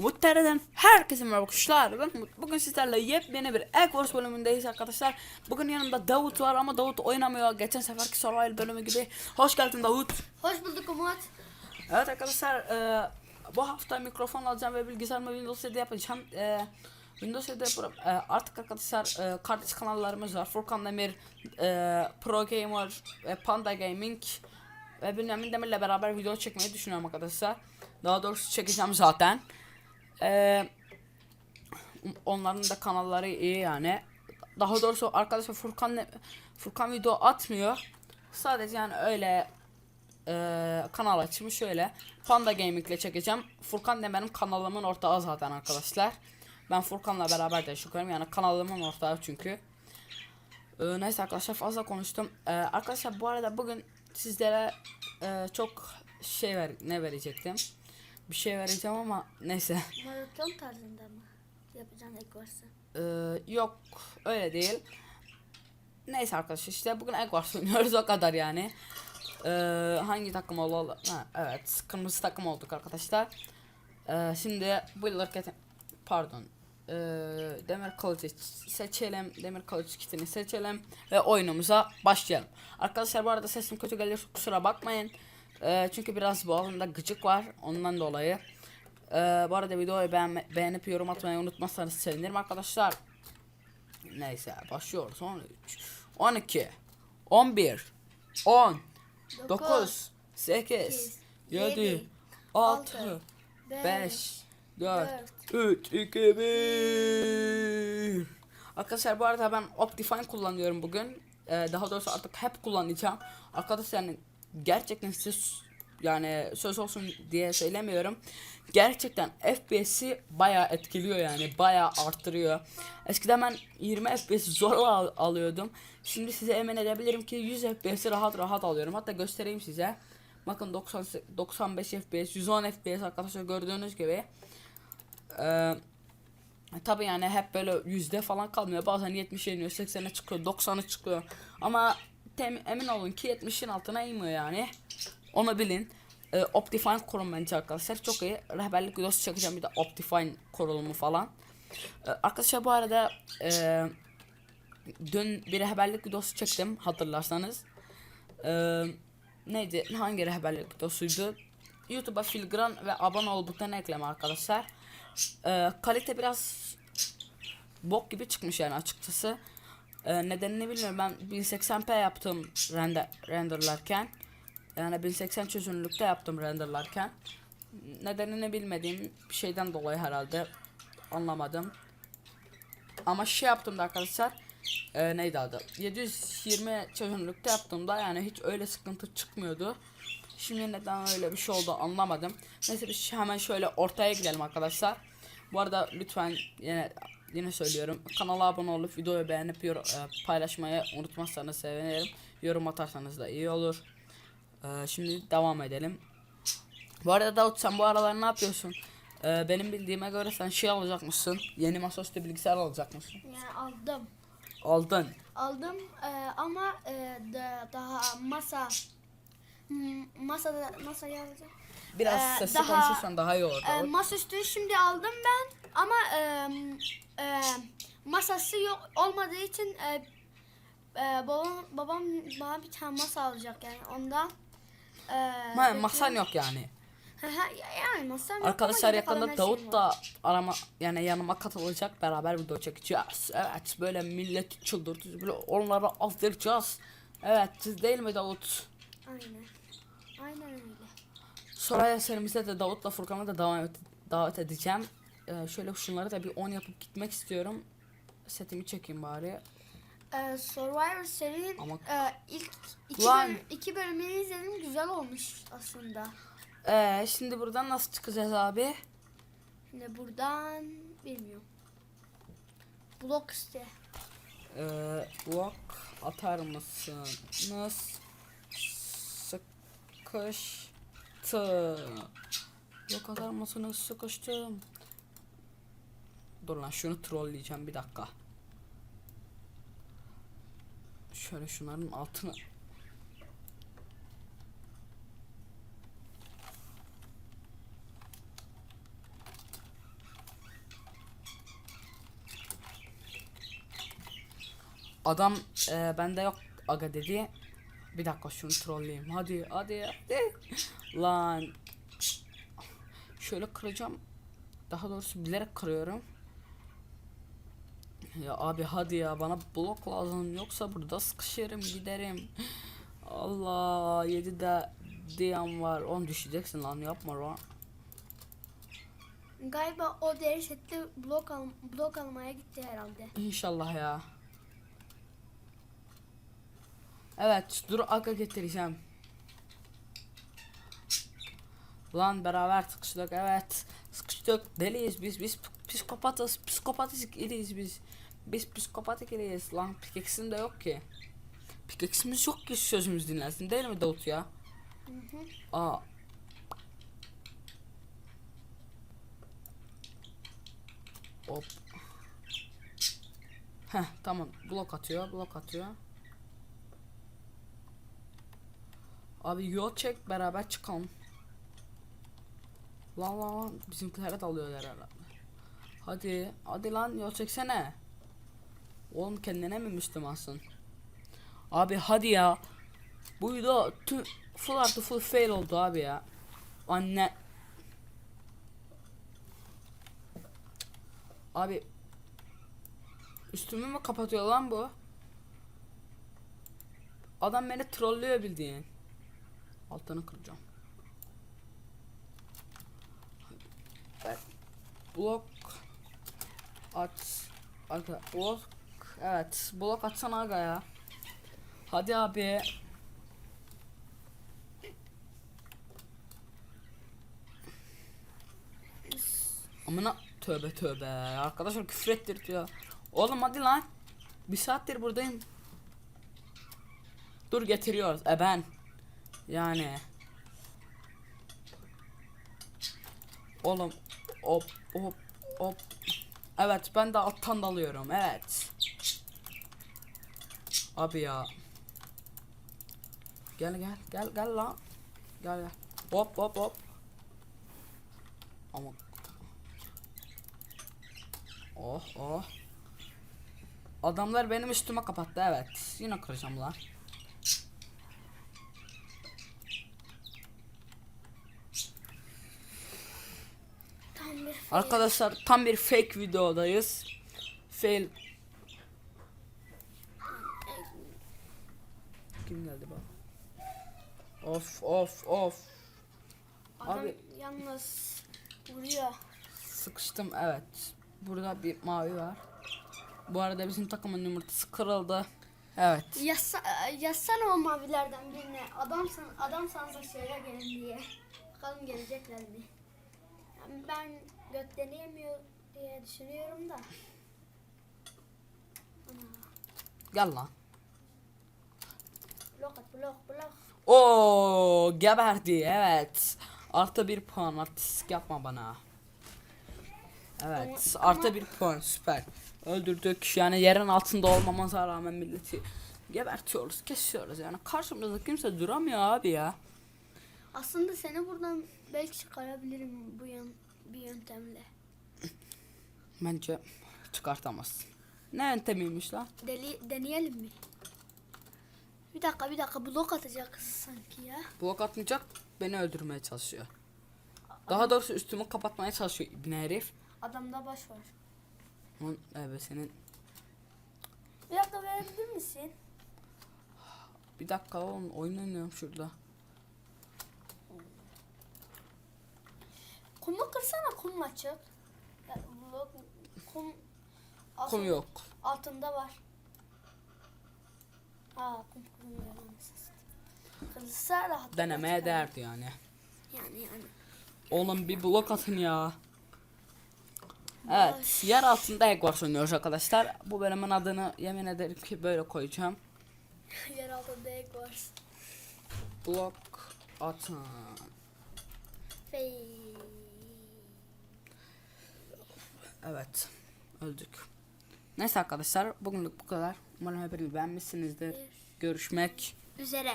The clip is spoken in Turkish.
Umut TR'den herkese merhaba kuşlar. Ben Umut. Bugün sizlerle yepyeni bir Wars bölümündeyiz arkadaşlar. Bugün yanımda Davut var ama Davut oynamıyor. Geçen seferki Survival bölümü gibi. Hoş geldin Davut. Hoş bulduk Umut. Evet arkadaşlar e, bu hafta mikrofon alacağım ve bilgisayar mı Windows 7 yapacağım. E, Windows 7 pro- e, artık arkadaşlar e, kardeş kanallarımız var. Furkan Demir, e, Pro Gamer ve Panda Gaming ve Bünyamin Demir'le beraber video çekmeyi düşünüyorum arkadaşlar. Daha doğrusu çekeceğim zaten. E, onların da kanalları iyi yani. Daha doğrusu arkadaşlar Furkan ne- Furkan video atmıyor. Sadece yani öyle eee, kanal açmış şöyle. Panda Gaming ile çekeceğim. Furkan da benim kanalımın ortağı zaten arkadaşlar. Ben Furkan'la beraber de çıkıyorum yani kanalımın ortağı çünkü. Eee, neyse arkadaşlar fazla konuştum. Eee, arkadaşlar bu arada bugün sizlere eee, çok şey ver ne verecektim. Bir şey vereceğim ama neyse. Maraton tarzında mı? Yapacağın ek varsa. Ee, yok öyle değil. Neyse arkadaşlar işte bugün Egg Wars oynuyoruz o kadar yani. Ee, hangi takım olalım? Ha, evet kırmızı takım olduk arkadaşlar. Ee, şimdi Builder Kit'in pardon ee, demir kılıcı seçelim demir kılıç kitini seçelim ve oyunumuza başlayalım arkadaşlar bu arada sesim kötü gelir kusura bakmayın Ee, çünkü biraz boğazımda gıcık var ondan dolayı ee, bu arada videoyu beğenme, beğenip yorum atmayı unutmazsanız sevinirim arkadaşlar neyse başlıyoruz 13 12 11 10 9 8 7 6 5 4 3 2 1 Arkadaşlar bu arada ben Optifine kullanıyorum bugün. Ee, daha doğrusu artık hep kullanacağım. Arkadaşlar yani gerçekten size s- yani söz olsun diye söylemiyorum. Gerçekten FPS'i bayağı etkiliyor yani bayağı arttırıyor. Eskiden ben 20 FPS zor al- alıyordum. Şimdi size emin edebilirim ki 100 FPS'i rahat rahat alıyorum. Hatta göstereyim size. Bakın 90 95 FPS, 110 FPS arkadaşlar gördüğünüz gibi. Ee, tabi yani hep böyle yüzde falan kalmıyor. Bazen 70'e iniyor, 80'e çıkıyor, 90'a çıkıyor. Ama tem- emin olun ki 70'in altına inmiyor yani. Onu bilin. Ee, Optifine kurun bence arkadaşlar. Çok iyi. Rehberlik videosu çekeceğim bir de Optifine kurulumu falan. Ee, arkadaşlar bu arada ee, dün bir rehberlik videosu çektim hatırlarsanız. Ee, neydi? Hangi rehberlik videosuydu? YouTube'a filigran ve abone ol butonuna ekleme arkadaşlar. Ee, kalite biraz bok gibi çıkmış yani açıkçası. Ee, nedenini bilmiyorum. Ben 1080p yaptım render renderlarken. Yani 1080 çözünürlükte yaptım renderlarken. Nedenini bilmediğim bir şeyden dolayı herhalde anlamadım. Ama şey yaptığımda arkadaşlar e, neydi adı? 720 çözünürlükte yaptığımda yani hiç öyle sıkıntı çıkmıyordu. Şimdi neden öyle bir şey oldu anlamadım. Neyse biz hemen şöyle ortaya gidelim arkadaşlar. Bu arada lütfen yine yine söylüyorum. Kanala abone olup videoyu beğenip yor- e, paylaşmayı unutmazsanız sevinirim. Yorum atarsanız da iyi olur. E, şimdi devam edelim. Bu arada Davut sen bu aralar ne yapıyorsun? E, benim bildiğime göre sen şey alacakmışsın. Yeni masaüstü bilgisayar alacakmışsın. Yani aldım. Aldın. Aldım e, ama e, da, daha masa Hmm, masada masayı alacağım. Biraz Ee, sesli daha- konuşursan daha iyi olur. E, masaüstü şimdi aldım ben ama e, e, masası yok olmadığı için e, e, babam babam bana bir tane masa alacak yani ondan. E, Ha, masan yok yani. Yani masam Arkadaşlar yakında şeyim Davut da arama yani yanıma katılacak beraber video çekeceğiz. Evet böyle milleti çıldırtacağız. Böyle onları azdıracağız. Evet siz değil mi Davut? Aynen. Aynen öyle. Soraya serimize de Davut'la Furkan'ı da davet, davet edeceğim. Ee, şöyle şunları da bir 10 yapıp gitmek istiyorum. Setimi çekeyim bari. Ee, Survivor serinin Ama- e, ilk iki, Lan. bölüm, iki bölümünü izledim güzel olmuş aslında. Ee, şimdi buradan nasıl çıkacağız abi? Şimdi buradan bilmiyorum. Blok iste. Ee, walk atar mısınız? arması. Yok armasını sıkıştım. Dur lan şunu trolleyeceğim bir dakika. Şöyle şunların altına Adam e, bende yok aga dedi. Bir dakika şunu trolleyeyim. Hadi hadi hadi. Lan. Şöyle kıracağım. Daha doğrusu bilerek kırıyorum. Ya abi hadi ya bana blok lazım yoksa burada sıkışırım giderim. Allah 7 de diyen var. On düşeceksin lan yapma lan. Galiba o deri setli blok, al blok almaya gitti herhalde. İnşallah ya. Evet dur aga getireceğim. Lan beraber sıkıştık evet. Sıkıştık deliyiz biz biz psikopatız psikopatik iriyiz biz. Biz psikopatik iriyiz lan pikeksin de yok ki. Pikeksimiz yok ki sözümüz dinlensin değil mi Davut ya? Hı hı. Aa. Hop. Heh tamam blok atıyor blok atıyor. Abi yol çek beraber çıkalım. Lan lan lan bizimkilere dalıyorlar herhalde. Hadi hadi lan yol çeksene. Oğlum kendine mi Müslümansın? Abi hadi ya. Bu video tüm full artı full fail oldu abi ya. Anne. Abi. Üstümü mü kapatıyor lan bu? Adam beni trollüyor bildiğin. Altını kıracağım. Evet. Blok at. Aga blok. Evet. Blok atsana aga ya. Hadi abi. Amına tövbe tövbe. Arkadaşlar küfür ettirtiyor. Oğlum hadi lan. Bir saattir buradayım. Dur getiriyoruz. E ben. Yani. Oğlum. Hop hop hop. Evet ben de alttan dalıyorum. Evet. Abi ya. Gel gel gel gel lan. Gel gel. Hop hop hop. Ama. Oh oh. Adamlar benim üstüme kapattı evet. Yine kıracağım lan. Tam bir fail. Arkadaşlar tam bir fake videodayız. Fail. Kim geldi bak? Of of of. Adam Abi- yalnız vuruyor. Sıkıştım evet. Burada bir mavi var. Bu arada bizim takımın yumurtası kırıldı. Evet. Yazsa, yazsana o mavilerden birine. Adam san, adam sansa söyle gelin diye. Bakalım gelecekler mi? Yani ben götleneyemiyor diye düşünüyorum da. Gel lan. Blok at blok blok. Oo geberdi evet. Artı bir puan artistik yapma bana. Evet Ama- artı bir puan süper. Öldürdük yani yerin altında olmamıza rağmen milleti gebertiyoruz kesiyoruz yani karşımızda kimse duramıyor abi ya. Aslında seni buradan belki çıkarabilirim bu yön, bir yöntemle. Bence çıkartamazsın. Ne yöntemiymiş lan? Deli, deneyelim mi? Bir dakika bir dakika blok atacak sanki ya. Blok atmayacak beni öldürmeye çalışıyor. Daha doğrusu üstümü kapatmaya çalışıyor ibne herif. Adamda baş var. Lan evet senin Bir dakika verebilir misin? bir dakika oğlum oyun oynuyorum şurada. Kumu kırsana kum açık. Ya, blok, kum, Kum altın- yok. Altında var. Ha kum kurumuyor. Kırılsa rahat. Denemeye değerdi yani. Yani yani. Oğlum bir blok atın ya. Evet, yer altında Eggwars oynuyoruz arkadaşlar. Bu bölümün adını yemin ederim ki böyle koyacağım. Yer altında ek var. Blok atın. Fey. Evet, öldük. Neyse arkadaşlar, bugünlük bu kadar. Umarım hepiniz beğenmişsinizdir. Görüşmek Üzere.